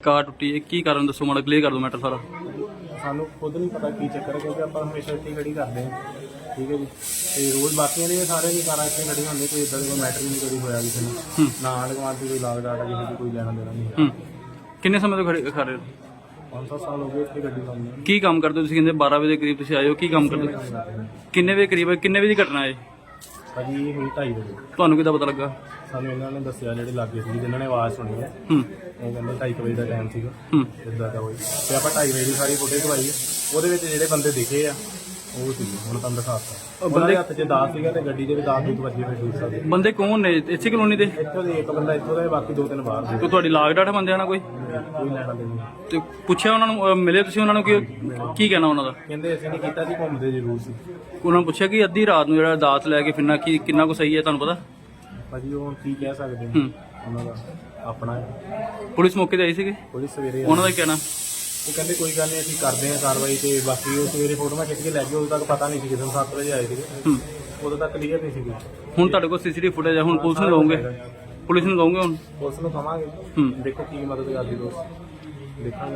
ਕਾਰ ਟੁੱਟੀ ਹੈ ਕੀ ਕਾਰਨ ਦੱਸੋ ਮਾੜਾ ਕਲੀਅਰ ਕਰ ਦਿਓ ਮੈਟਰ ਸਾਰਾ। ਸਾਨੂੰ ਖੁਦ ਨਹੀਂ ਪਤਾ ਕੀ ਚੱਕਰ ਹੈ ਕਿਉਂਕਿ ਆਪਾਂ ਹਮੇਸ਼ਾ ਇੱਥੇ ਖੜੀ ਕਰਦੇ ਹਾਂ। ਠੀਕ ਹੈ ਜੀ। ਤੇ ਰੋਜ਼ ਬਾਕੀਆਂ ਦੇ ਸਾਰੇ ਦੀ ਕਾਰਾਂ ਇੱਥੇ ਖੜੀਆਂ ਹੁੰਦੀਆਂ ਕੋਈ ਇਦਾਂ ਦਾ ਕੋਈ ਮੈਟਰ ਨਹੀਂ ਕਦੀ ਹੋਇਆ ਕਿਸੇ ਨੂੰ। ਨਾ ਗੁਆਂਢ ਦੀ ਕੋਈ ਲਾਗ ਡਾਟਾ ਕਿਸੇ ਦੀ ਕੋਈ ਲੈਣਾ ਦੇਣਾ ਨਹੀਂ ਹੂੰ। ਕਿੰਨੇ ਸਮੇਂ ਤੋਂ ਖੜੇ ਖਾ ਰਹੇ ਹੋ? 500 ਸਾਲ ਹੋ ਗਏ ਇੱਥੇ ਗੱਡੀ ਲਾਉਂਦੇ ਨੂੰ ਕੀ ਕੰਮ ਕਰਦੇ ਹੋ ਤੁਸੀਂ? ਕਹਿੰਦੇ 12 ਵਜੇ ਦੇ ਕਰੀਬ ਤੁਸੀਂ ਆਏ ਹੋ ਕੀ ਕੰਮ ਕਰਦੇ ਹੋ? ਕਿੰਨੇ ਵਜੇ ਕਰੀਬ ਹੈ? ਕਿੰਨੇ ਵਜੇ ਦੀ ਘਟਨਾ ਹੈ? ਭਾਜੀ ਹੋਈ 2:30 ਵਜੇ। ਤੁਹਾਨੂੰ ਕਿੱਦਾਂ ਪਤਾ ਲੱਗਾ? ਸਾਨੂੰ ਇਹਨਾਂ ਨੇ ਦੱਸਿਆ ਜਿਹੜੇ ਲਾਗੇ ਸੀ ਜਿਨ੍ਹਾਂ ਨੇ ਆਵਾਜ਼ ਸੁਣੀ ਹੈ। ਹੂੰ। ਉਹ ਕਹਿੰਦੇ 2:30 ਵਜੇ ਦਾ ਟਾਈਮ ਸੀਗਾ। ਹੂੰ। ਇਦਾਂ ਦਾ ਹੋਈ। ਤੇ ਆਪਾਂ 2:30 ਵਜੇ ਦੀ ਸਾਰੀ ਫੁਟੇਜ ਦਵਾਈ ਉਹਦੇ ਵਿੱਚ ਜਿਹੜੇ ਬੰਦੇ ਦਿਖੇ ਆ ਉਹ ਸੀ ਹੁਣ ਤੁਹਾਨੂੰ ਦਿਖਾਤਾ ਉਹ ਬੰਦੇ ਬੰਦੇ- ਹੱਥ 'ਚ ਦਾਸ ਸੀਗਾ ਤੇ ਗੱਡੀ ਦੇ ਵੀ ਦਾਸ ਦੂਤ ਵੱਜੇ ਹੋਏ ਦੂਸਰਾ ਦੇ ਬੰਦੇ ਕੌਣ ਨੇ? ਇਸੇ ਕਲੋਨੀ ਦੇ? ਇੱਥੋਂ ਦੇ ਇੱਕ ਬੰਦਾ ਇੱਥੋਂ ਦਾ ਹੈ, ਬਾਕੀ ਦੋ ਤਿੰਨ ਬਾਹਰ ਦੇ। ਕੋਈ ਤੁਹਾਡੀ ਲਾਗ ਡਾਟਾ ਬੰਦੇ ਆਣਾ ਕੋਈ? ਕੋਈ ਲੈਣਾ ਦੇਣਾ। ਤੇ ਪੁੱਛਿਆ ਉਹਨਾਂ ਨੂੰ ਅਹ ਮਿਲੇ ਤੁਸੀਂ ਉਹਨਾਂ ਨੂੰ ਕਿ ਕੀ ਕਹਿਣਾ ਉਹਨਾਂ ਦਾ? ਕਹਿੰਦੇ ਅਸੀਂ ਨਹੀਂ ਕੀਤਾ ਸੀ ਘੁੰਮਦੇ ਜ਼ਰੂਰ ਸੀ। ਉਹਨਾਂ ਨੂੰ ਪੁੱਛਿਆ ਕਿ ਅੱਧੀ ਰਾਤ ਨੂੰ ਜਿਹੜਾ ਦਾਤ ਲੈ ਕੇ ਫਿਰਨਾ ਕੀ ਕਿੰਨਾ ਕੁ ਸਹੀ ਹੈ ਤੁਹਾਨੂੰ ਪਤਾ? ਭਾਜੀ ਉਹ ਕੀ ਕਹਿ ਸਕਦੇ ਨੇ? ਹੂੰ। ਉਹਨਾਂ ਦਾ ਆਪਣਾ ਹੈ। ਪੁਲਿਸ ਮੌਕੇ ਤੇ ਆਈ ਸੀਗੀ? ਪੁਲਿਸ ਸਵੇਰੇ ਉਹਨਾਂ ਦਾ ਕੀ ਕਹਿਣਾ? ਉਹ ਕਹਿੰਦੇ ਕੋਈ ਗੱਲ ਨਹੀਂ ਅਸੀਂ ਕਰਦੇ ਹਾਂ ਕਾਰਵਾਈ ਤੇ ਬਾਕੀ ਉਹ ਸਵੇਰੇ ਫੋਟੋਆਂ ਖਿੱਚ ਕੇ ਲੈ ਗਏ ਉਦੋਂ ਤੱਕ ਪਤਾ ਨਹੀਂ ਸੀ ਨੂੰ 7 ਵਜੇ ਆਏ ਸੀਗੇ। ਹੂੰ। ਉਦੋਂ ਤੱਕ ਕਲੀਅਰ ਨਹੀਂ ਸੀਗੀ। ਹੁਣ ਤੁਹਾਡੇ ਕੋਲ ਸੀਸੀਟੀਵੀ ਫੁਟੇਜ ਹੈ ਹੁਣ ਪੁਲਿਸ ਨੂੰ ਦਵੋਗੇ ਪੁਲਿਸ ਨੂੰ ਦਵੋਗੇ ਹੁਣ? ਪੁਲਿਸ ਨੂੰ ਕਵਾਂਗੇ ਹੂੰ। ਦੇਖੋ ਕੀ ਮਦਦ ਕਰਦੀ ਦੋਸਤ ਦੇਖਾਂਗੇ।